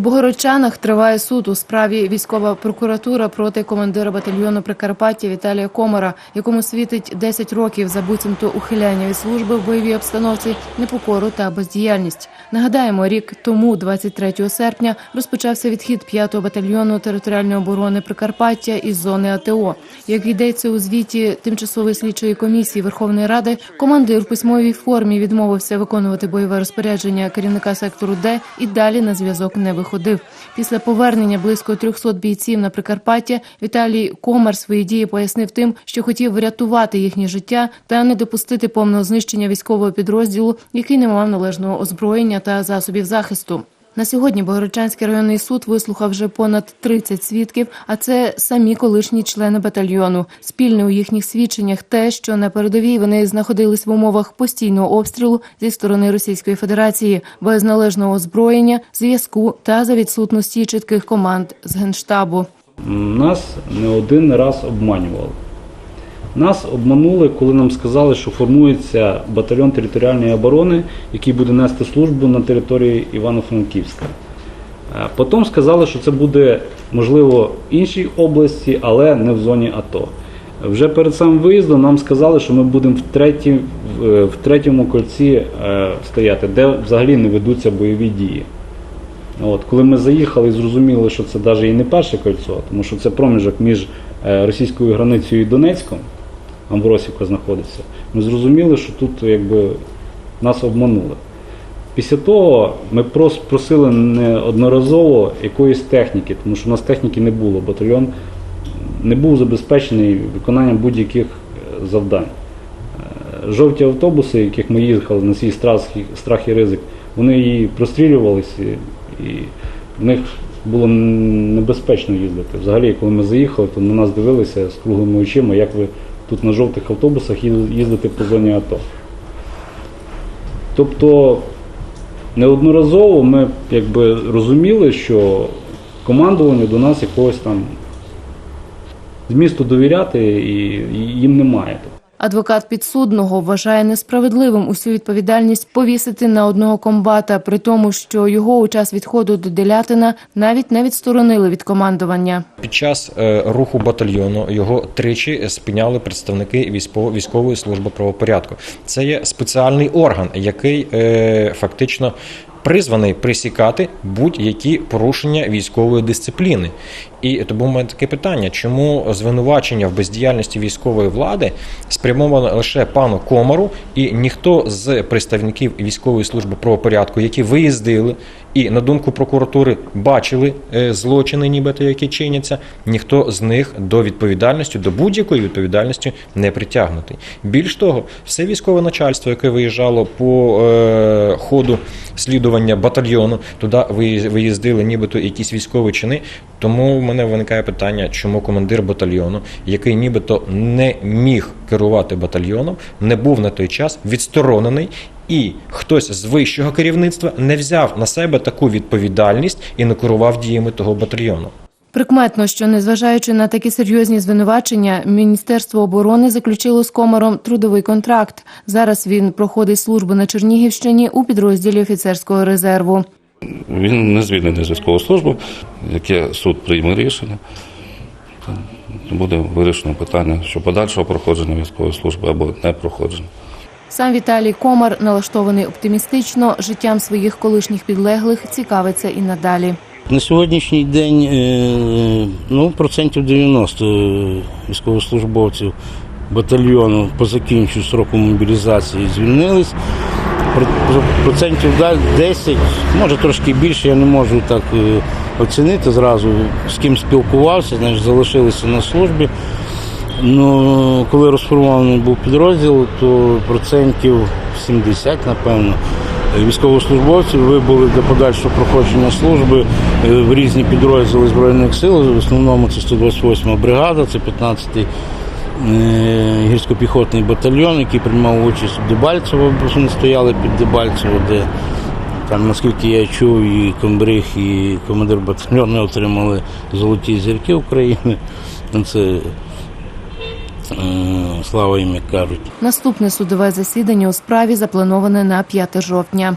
Богородчанах триває суд у справі військова прокуратура проти командира батальйону Прикарпаття Віталія Комара, якому світить 10 років за буцімто ухиляння від служби в бойовій обстановці, непокору та бездіяльність. Нагадаємо, рік тому, 23 серпня, розпочався відхід 5-го батальйону територіальної оборони Прикарпаття із зони АТО. Як йдеться у звіті тимчасової слідчої комісії Верховної Ради, командир в письмовій формі відмовився виконувати бойове розпорядження керівника сектору Д і далі на зв'язок не виходив. Після повернення близько 300 бійців на Прикарпаття Віталій Комар свої дії пояснив тим, що хотів врятувати їхнє життя та не допустити повного знищення військового підрозділу, який не мав належного озброєння та засобів захисту. На сьогодні Богородчанський районний суд вислухав вже понад 30 свідків, а це самі колишні члени батальйону. Спільне у їхніх свідченнях те, що на передовій вони знаходились в умовах постійного обстрілу зі сторони Російської Федерації, без належного озброєння, зв'язку та за відсутності чітких команд з генштабу. Нас не один раз обманювали. Нас обманули, коли нам сказали, що формується батальйон територіальної оборони, який буде нести службу на території Івано-Франківська. Е, Потім сказали, що це буде можливо в іншій області, але не в зоні АТО. Вже перед самим виїздом нам сказали, що ми будемо в, третій, в, в третьому кольці е, стояти, де взагалі не ведуться бойові дії. От, коли ми заїхали і зрозуміли, що це навіть і не перше кольцо, тому що це проміжок між е, російською границею і Донецьком, Амбросівка знаходиться, ми зрозуміли, що тут якби нас обманули. Після того ми просили неодноразово якоїсь техніки, тому що у нас техніки не було. Батальйон не був забезпечений виконанням будь-яких е, завдань. Е, Жовті автобуси, яких ми їхали на свій страх, страх і ризик, вони і прострілювалися, і в них було небезпечно їздити. Взагалі, коли ми заїхали, то на нас дивилися з круглими очима, як ви тут на жовтих автобусах їздити по зоні АТО. Тобто неодноразово ми якби розуміли, що командування до нас якогось там змісту довіряти і їм немає. Адвокат підсудного вважає несправедливим усю відповідальність повісити на одного комбата, при тому, що його у час відходу до Делятина навіть не відсторонили від командування. Під час е, руху батальйону його тричі спиняли представники військово- військової служби правопорядку. Це є спеціальний орган, який е, фактично призваний присікати будь-які порушення військової дисципліни. І тому в мене таке питання: чому звинувачення в бездіяльності військової влади спрямовано лише пану Комару, і ніхто з представників військової служби правопорядку, які виїздили і на думку прокуратури бачили е, злочини, нібито які чиняться, ніхто з них до відповідальності, до будь-якої відповідальності не притягнутий. Більш того, все військове начальство, яке виїжджало по е, ходу слідування батальйону, туди виїз- виїздили нібито якісь військові чини. Тому в мене виникає питання, чому командир батальйону, який нібито не міг керувати батальйоном, не був на той час відсторонений. І хтось з вищого керівництва не взяв на себе таку відповідальність і не керував діями того батальйону. Прикметно, що незважаючи на такі серйозні звинувачення, Міністерство оборони заключило з Комаром трудовий контракт. Зараз він проходить службу на Чернігівщині у підрозділі офіцерського резерву. Він не звільнений з військової служби, яке суд прийме рішення. Буде вирішено питання що подальшого проходження військової служби або не проходження. Сам Віталій Комар налаштований оптимістично, життям своїх колишніх підлеглих цікавиться і надалі. На сьогоднішній день е, ну, процентів 90 військовослужбовців батальйону по закінченню строку мобілізації звільнились. Про- про- Процентів да- 10, може трошки більше, я не можу так е, оцінити зразу, з ким спілкувався, значить, залишилися на службі. Ну, коли розформований був підрозділ, то процентів 70, напевно, військовослужбовців вибули для подальшого проходження служби е, в різні підрозділи Збройних сил. В основному це 128 бригада, це 15-й е, гірсько-піхотний батальйон, який приймав участь в Дебальцево, бо вони стояли під Дебальцево, де там, наскільки я чув, і комбриг, і командир батальйону отримали золоті зірки України. Це слава їм, кажуть. Наступне судове засідання у справі заплановане на 5 жовтня.